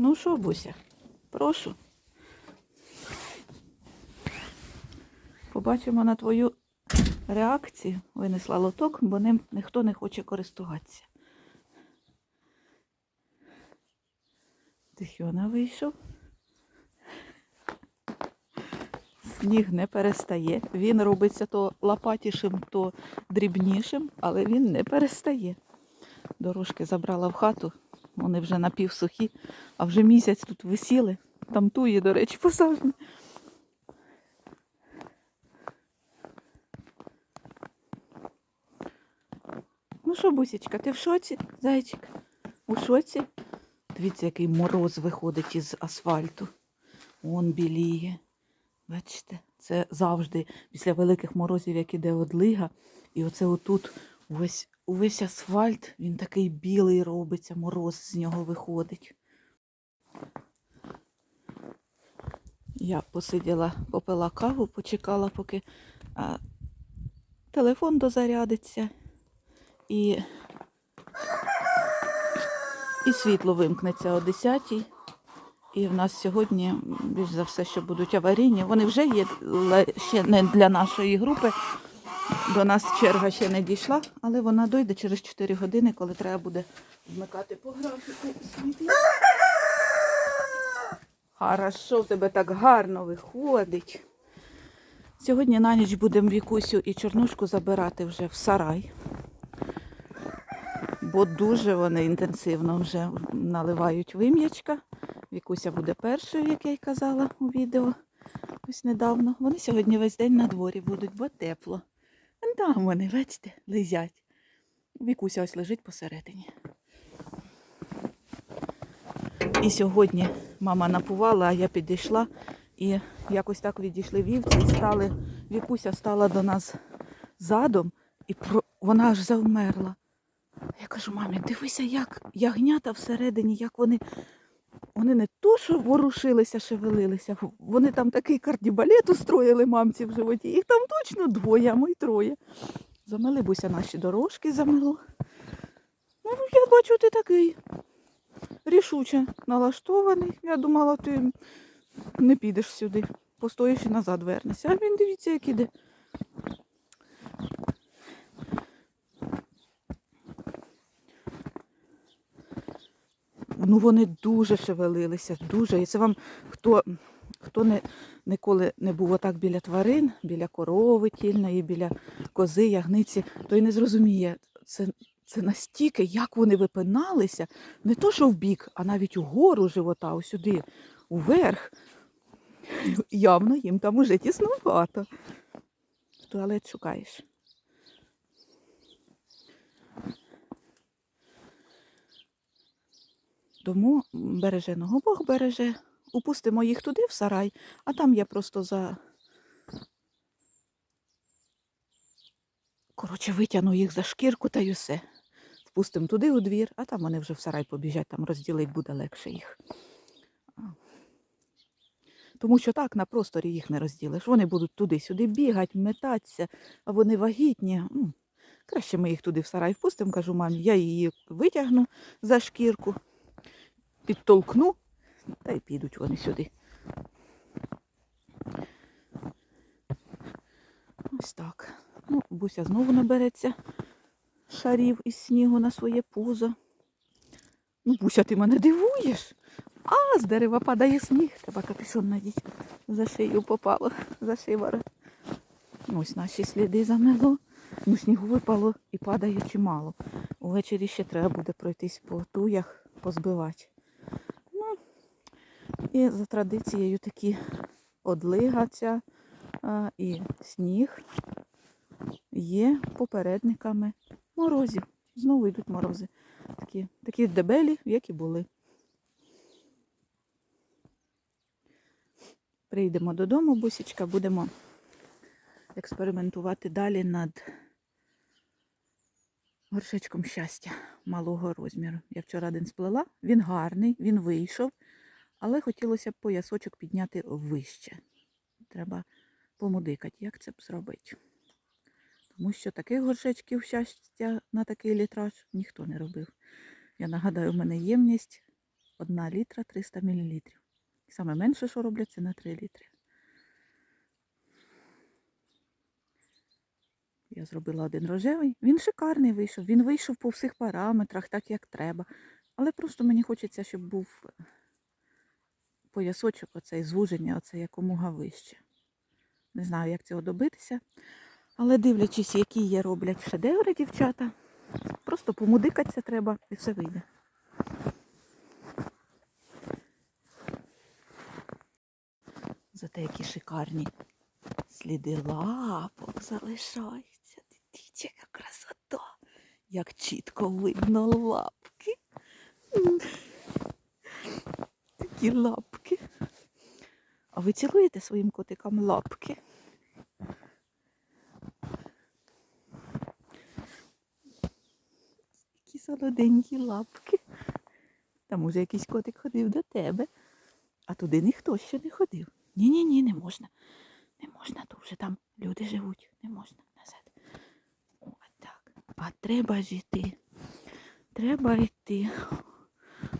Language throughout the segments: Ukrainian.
Ну що, Буся, прошу. Побачимо на твою реакцію. Винесла лоток, бо ним ніхто не хоче користуватися. Тихіона вийшов. Сніг не перестає. Він робиться то лопатішим, то дрібнішим, але він не перестає. Дорожки забрала в хату, вони вже напівсухі, а вже місяць тут висіли. Там туї, до речі, посажені. Ну що, бусічка, ти в шоці, зайчик? У шоці? Дивіться, який мороз виходить із асфальту. Он біліє. Бачите, це завжди після великих морозів, як іде одлига. І оце отут увесь, увесь асфальт, він такий білий робиться, мороз з нього виходить. Я посиділа, попила каву, почекала, поки а, телефон дозарядиться і, і світло вимкнеться о 10 і в нас сьогодні більш за все, що будуть аварійні. Вони вже є, ще не для нашої групи. До нас черга ще не дійшла, але вона дойде через 4 години, коли треба буде вмикати по графіку світло. Хорошо, в тебе так гарно виходить. Сьогодні на ніч будемо Вікусю і Чорнушку забирати вже в сарай, бо дуже вони інтенсивно вже наливають вим'ячка. Вікуся буде першою, як я й казала у відео ось недавно. Вони сьогодні весь день на дворі будуть, бо тепло. Там вони, бачите, лежать. Вікуся ось лежить посередині. І сьогодні мама напувала, а я підійшла і якось так відійшли вівці стали. Вікуся стала до нас задом, і про... вона аж завмерла. Я кажу, мамі, дивися, як ягнята всередині, як вони. Вони не то, що ворушилися, шевелилися, вони там такий кардібалет устроїли мамці в животі. Їх там точно двоє, а й троє. Замели буся наші дорожки замело. Ну, я бачу, ти такий рішуче налаштований. Я думала, ти не підеш сюди, постоїш і назад вернешся. А він дивіться, як іде. Ну вони дуже шевелилися, дуже. І це вам хто, хто не, ніколи не був отак біля тварин, біля корови тільної, біля кози, ягниці, той не зрозуміє. Це, це настільки, як вони випиналися, не то, що в бік, а навіть угору живота, ось сюди, уверх. Явно їм там уже тіснувато. Туалет шукаєш. Тому береже ногу Бог береже. Упустимо їх туди, в сарай, а там я просто за. Коротше, витягну їх за шкірку та й усе. Впустимо туди у двір, а там вони вже в сарай побіжать, там розділити буде легше їх. Тому що так на просторі їх не розділиш. Вони будуть туди-сюди бігати, метатися, а вони вагітні. Краще ми їх туди в сарай впустимо, кажу мамі, я її витягну за шкірку підтолкну, та й підуть вони сюди. Ось так. Ну, Буся знову набереться шарів із снігу на своє пузо. Ну, Буся, ти мене дивуєш. А, з дерева падає сніг. Треба капюшон надіть. За шию попало, за шиворот. Ось наші сліди замело. Ну, снігу випало і падає чимало. Увечері ще треба буде пройтись по туях, позбивати. І за традицією такі одлига ця і сніг є попередниками морозів. Знову йдуть морози. Такі, такі дебелі, як і були. Прийдемо додому, бусічка, будемо експериментувати далі над горшечком щастя малого розміру. Я вчора один сплела, він гарний, він вийшов. Але хотілося б поясочок підняти вище. Треба помудикати, як це б зробити. Тому що таких горшечків щастя на такий літраж ніхто не робив. Я нагадаю, в мене ємність 1 літра 300 мл. Саме менше, що роблять, це на 3 літри. Я зробила один рожевий. Він шикарний вийшов. Він вийшов по всіх параметрах, так як треба. Але просто мені хочеться, щоб був поясочок, оцей звуження, оце якомога вище. Не знаю, як цього добитися. Але дивлячись, які є роблять шедеври дівчата, просто помудикатися треба і все вийде. Зате які шикарні сліди лапок залишаються. Дивіться, яка красота. Як чітко видно лапки. Такі лапки. А ви цілуєте своїм котикам лапки? Які солоденькі лапки. Там уже якийсь котик ходив до тебе, а туди ніхто ще не ходив. Ні-ні-ні, не можна. Не можна, то вже там люди живуть. Не можна назад. О, так. А треба ж йти. Треба йти.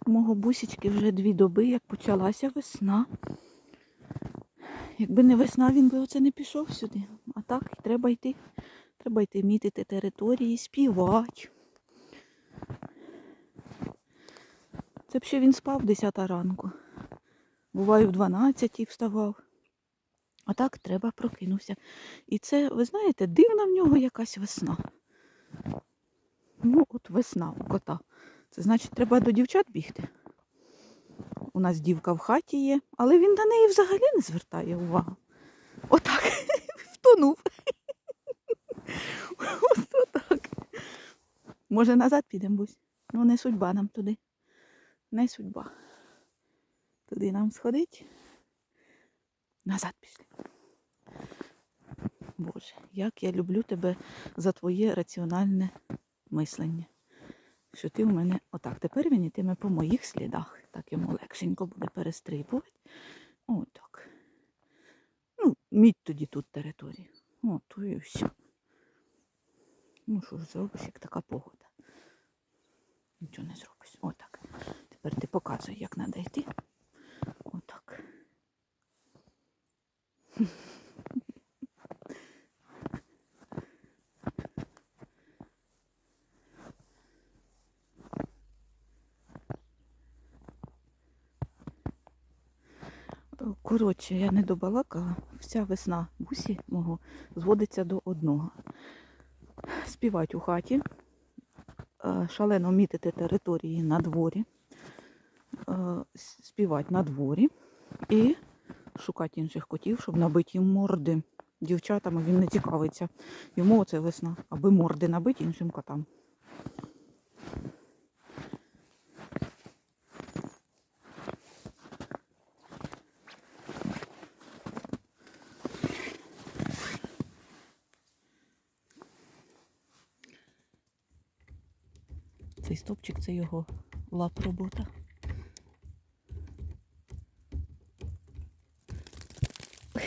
Мого бусічки вже дві доби, як почалася весна. Якби не весна, він би оце не пішов сюди. А так треба йти. Треба йти мітити території, співати. Це б ще він спав 10 ранку. Буває, в 12 вставав. А так треба прокинувся. І це, ви знаєте, дивна в нього якась весна. Ну, от весна у кота. Це значить, треба до дівчат бігти. У нас дівка в хаті є, але він на неї взагалі не звертає увагу. Отак. Втонув. Ось отак. Може, назад підемо, Бусь? Ну, не судьба нам туди. Не судьба. Туди нам сходить. Назад пішли. Боже, як я люблю тебе за твоє раціональне мислення. Що ти в мене отак. Тепер він ітиме по моїх слідах. Так йому легшенько буде перестрибувати. Отак. Ну, мідь тоді тут територію. О, то і все. Ну, що ж зробиш, як така погода. Нічого не зробиш. Отак. Тепер ти показуй, як треба йти. Отак. Коротше, я не добалакала. Вся весна бусі мого зводиться до одного. Співати у хаті, е, шалено мітити території на дворі, е, співати на дворі і шукати інших котів, щоб набити їм морди. Дівчатами він не цікавиться. Йому оце весна, аби морди набити іншим котам. Цей стопчик це його лап робота.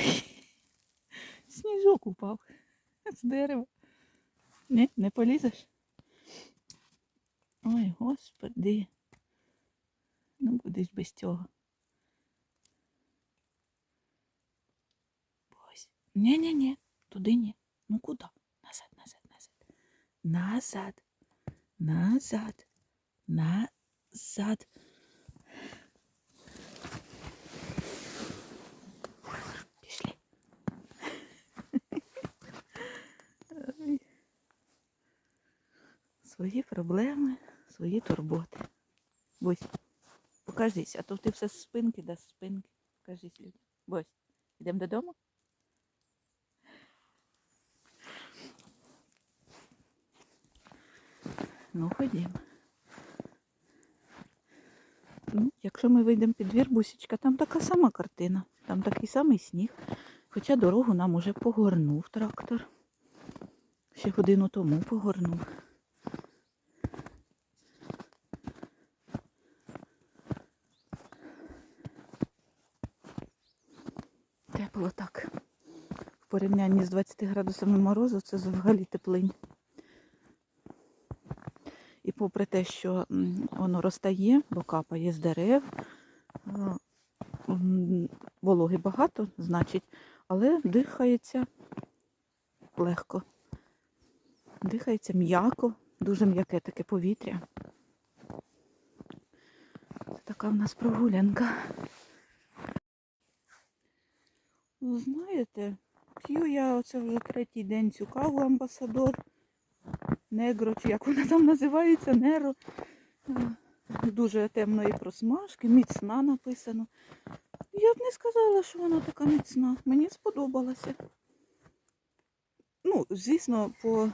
Сніжок упав з дерева. Не, не полізеш? Ой, господи. Ну, кудись без цього. Ні-ні-ні, туди ні. Ну куди? Назад, назад, назад. Назад. Назад. Назад. Пішли. Свої проблеми, свої турботи. Бось, покажись, а то ти все з спинки да спинки. Покажись людям. Бось, йдемо додому? Ну, ходімо. Ну, якщо ми вийдемо під двір, бусічка, там така сама картина. Там такий самий сніг. Хоча дорогу нам уже погорнув трактор. Ще годину тому погорнув. Тепло так. В порівнянні з 20 градусами морозу це взагалі теплинь. Попри те, що воно розтає, бо капає з дерев, вологи багато, значить, але дихається легко. Дихається м'яко, дуже м'яке таке повітря. Це така в нас прогулянка. Знаєте, п'ю я оце вже третій день цю каву амбасадор. Негро, чи як вона там називається, Неро. Дуже темної просмажки, міцна написано. Я б не сказала, що вона така міцна. Мені сподобалася. Ну, звісно, по,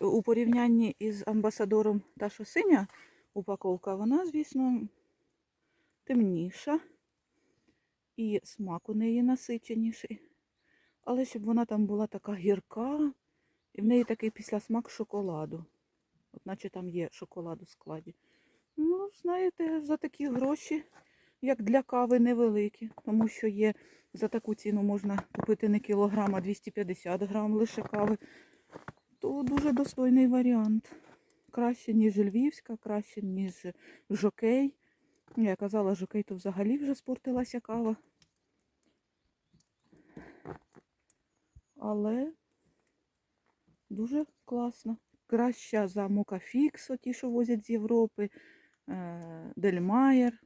у порівнянні із амбасадором та що синя упаковка, вона, звісно, темніша. І смак у неї насиченіший. Але щоб вона там була така гірка, і в неї такий післясмак шоколаду. От наче там є шоколад у складі. Ну, знаєте, за такі гроші, як для кави, невеликі, тому що є за таку ціну можна купити не кілограм, а 250 грам лише кави. То дуже достойний варіант. Краще, ніж львівська, краще, ніж жокей. Я казала, жокей, то взагалі вже спортилася кава. Але дуже класно. Краща за Мокафікс, ті, що возять з Європи, е, Дельмаєр.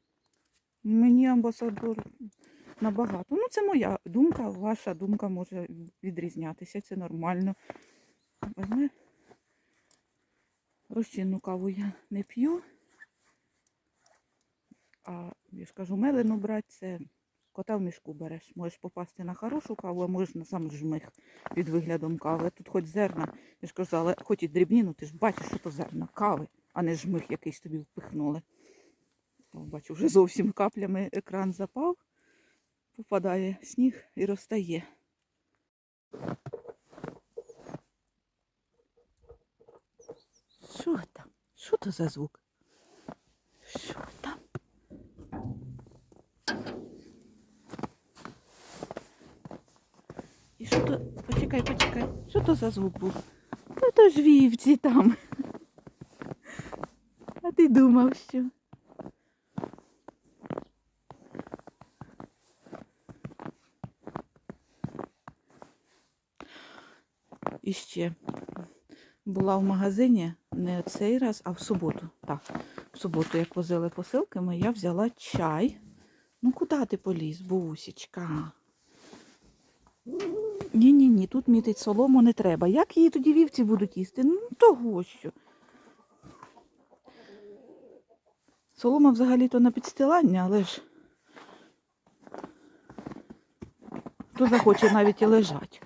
Мені амбасадор набагато. Ну, це моя думка, ваша думка може відрізнятися, це нормально. Візьми. Розчинну каву я не п'ю. А я ж кажу, мелену брати це кота в мішку береш. Можеш попасти на хорошу каву, а можеш на сам жмих під виглядом кави. Тут хоч зерна, я ж кажу, але хоч і дрібні, ну ти ж бачиш, що то зерна кави, а не жмих якийсь тобі впихнули. Бачу, вже зовсім каплями екран запав, попадає сніг і розтає. Що там? Що то за звук? Що там? Що. Почекай, почекай. Що то за звук був? Ну то ж вівці там. А ти думав, що? І ще була в магазині не цей раз, а в суботу. Так, в суботу, як возили посилками, я взяла чай. Ну куди ти поліз, бусічка? Ні-ні, тут мітить солому не треба. Як її тоді вівці будуть їсти? Ну, того що. Солома взагалі-то на підстилання, але ж хто захоче навіть і лежать.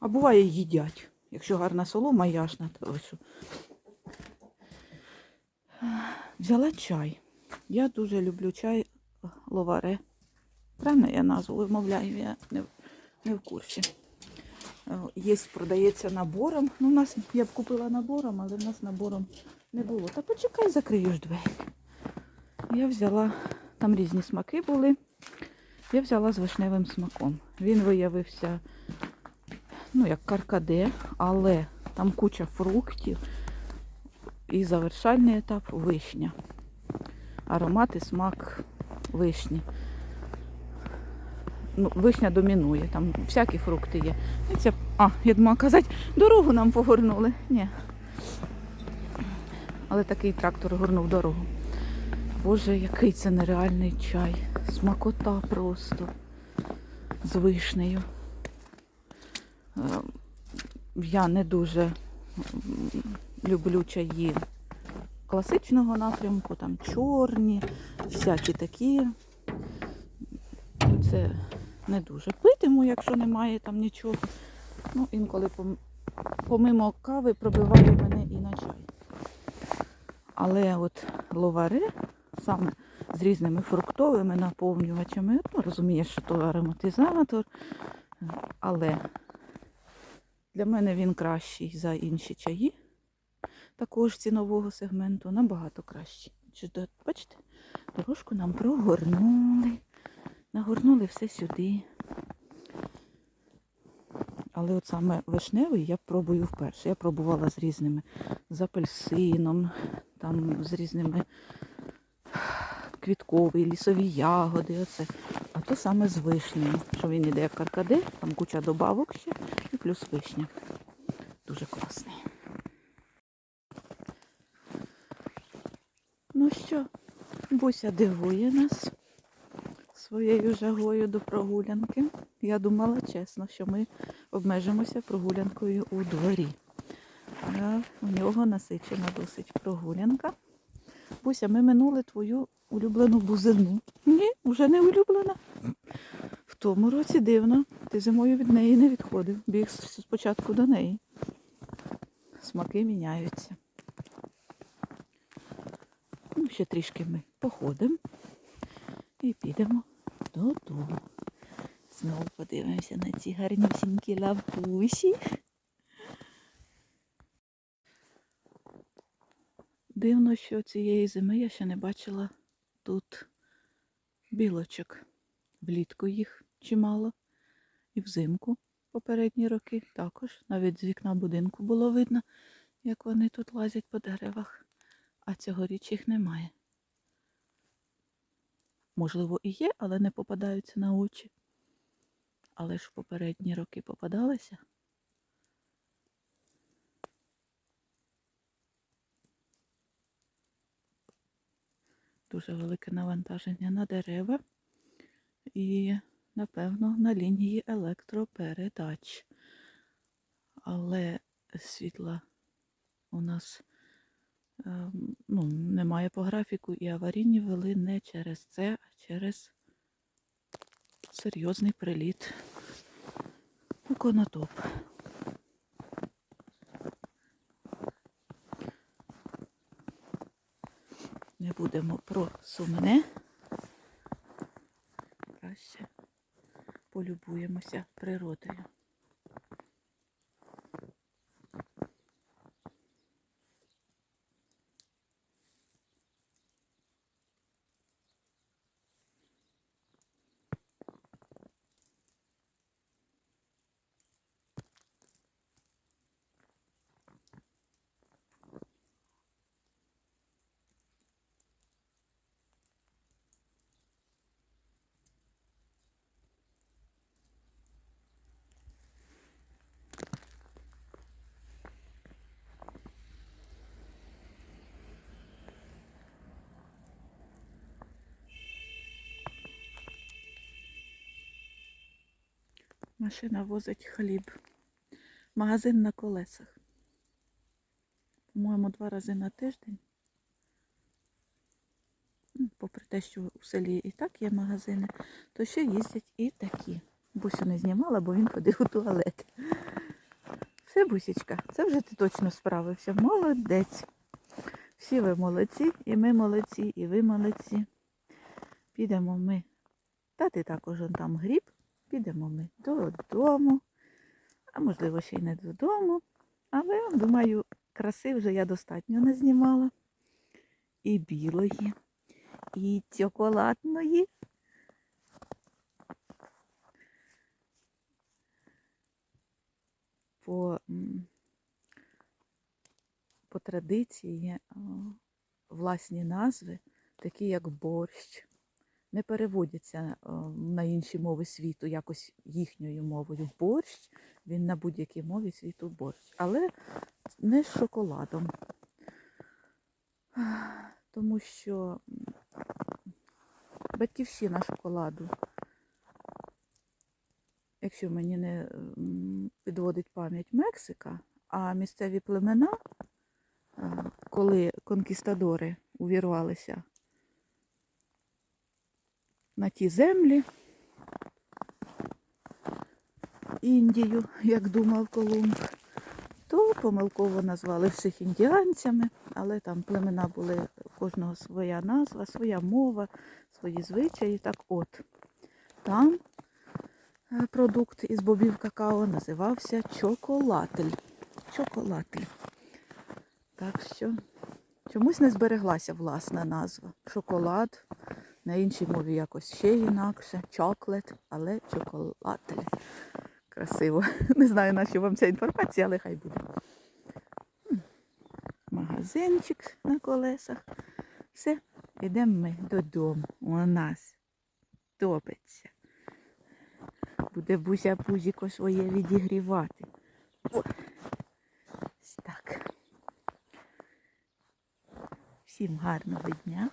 А буває їдять. Якщо гарна солома яшна, то що. Взяла чай. Я дуже люблю чай ловаре. Правильно я назву вимовляю, я не, не в курсі. Е, Є, продається набором. Ну, у нас я б купила набором, але в нас набором не було. Та почекай, закрию ж двері. Я взяла, там різні смаки були. Я взяла з вишневим смаком. Він виявився, ну, як каркаде, але там куча фруктів. І завершальний етап вишня. Аромат і смак вишні. Ну, вишня домінує, там всякі фрукти є. Це, а, я думала казати, дорогу нам погорнули. Ні. Але такий трактор горнув дорогу. Боже, який це нереальний чай. Смакота просто з вишнею. Е, Я не дуже люблю чаї класичного напрямку, там чорні, всякі такі. Це не дуже питиму, якщо немає там нічого. Ну, інколи помимо кави пробиває мене і на чай. Але от ловари саме з різними фруктовими наповнювачами, ну, розумієш, що то ароматизатор, але для мене він кращий за інші чаї, також цінового сегменту, набагато кращий. Бачите, дорожку нам прогорнули, нагорнули все сюди. Але от саме вишневий я пробую вперше. Я пробувала з різними, з апельсином, там з різними квіткові, лісові ягоди. Оце. А то саме з вишнею, що він іде як каркаде, там куча добавок ще і плюс вишня. Дуже класний. Ну що, Буся дивує нас своєю жагою до прогулянки. Я думала чесно, що ми обмежимося прогулянкою у дворі. У нього насичена досить прогулянка. Буся, ми минули твою улюблену бузину. Ні, вже не улюблена. В тому році дивно. Ти зимою від неї не відходив. Біг спочатку до неї. Смаки міняються. Ну, ще трішки ми походимо і підемо додому. Знову подивимося на ці гарнюсінькі лавкусі. Дивно, що цієї зими я ще не бачила тут білочок. Влітку їх чимало. І взимку попередні роки також. Навіть з вікна будинку було видно, як вони тут лазять по деревах. А цьогоріч їх немає. Можливо, і є, але не попадаються на очі. Але ж в попередні роки попадалися. Дуже велике навантаження на дерева і, напевно, на лінії електропередач. Але світла у нас ну, немає по графіку, і аварійні вели не через це, а через серйозний приліт у конотоп. Не будемо про сумне. Краще полюбуємося природою. Машина возить хліб. Магазин на колесах. По-моєму, два рази на тиждень. Ну, Попри те, що у селі і так є магазини, то ще їздять і такі. Бусю не знімала, бо він ходив у туалет. Все, бусічка, це вже ти точно справився. Молодець. Всі ви молодці, і ми молодці, і ви молодці. Підемо ми. Та ти також он там гріб. Підемо ми додому. А можливо, ще й не додому. Але, думаю, краси вже я достатньо не знімала. І білої, і чоколадної. По, по традиції власні назви, такі як борщ не переводяться е, на інші мови світу якось їхньою мовою. Борщ, він на будь-якій мові світу борщ. Але не з шоколадом. Тому що батьківщина шоколаду, якщо мені не підводить пам'ять Мексика, а місцеві племена, е, коли конкістадори увірвалися на ті землі. Індію, як думав Колумб, то помилково назвали всіх індіанцями, але там племена були у кожного своя назва, своя мова, свої звичаї. Так от, там е, продукт із бобів какао називався чоколатель. Чоколатель. Так що чомусь не збереглася власна назва. Шоколад. На іншій мові якось ще інакше. Чоклет, але чоколатель. Красиво. Не знаю, на що вам ця інформація, але хай буде. Магазинчик на колесах. Все, йдемо ми додому. У нас топиться. Буде буся пузіко своє відігрівати. Ось так. Всім гарного дня.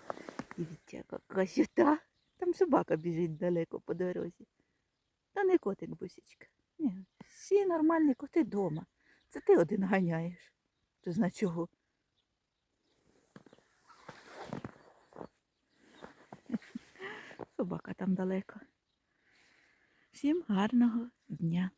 Дивіться, яка красота. Там собака біжить далеко по дорозі. Та не котик бусічка. Ні, всі нормальні коти вдома. Це ти один ганяєш. То зна чого? Собака там далеко. Всім гарного дня.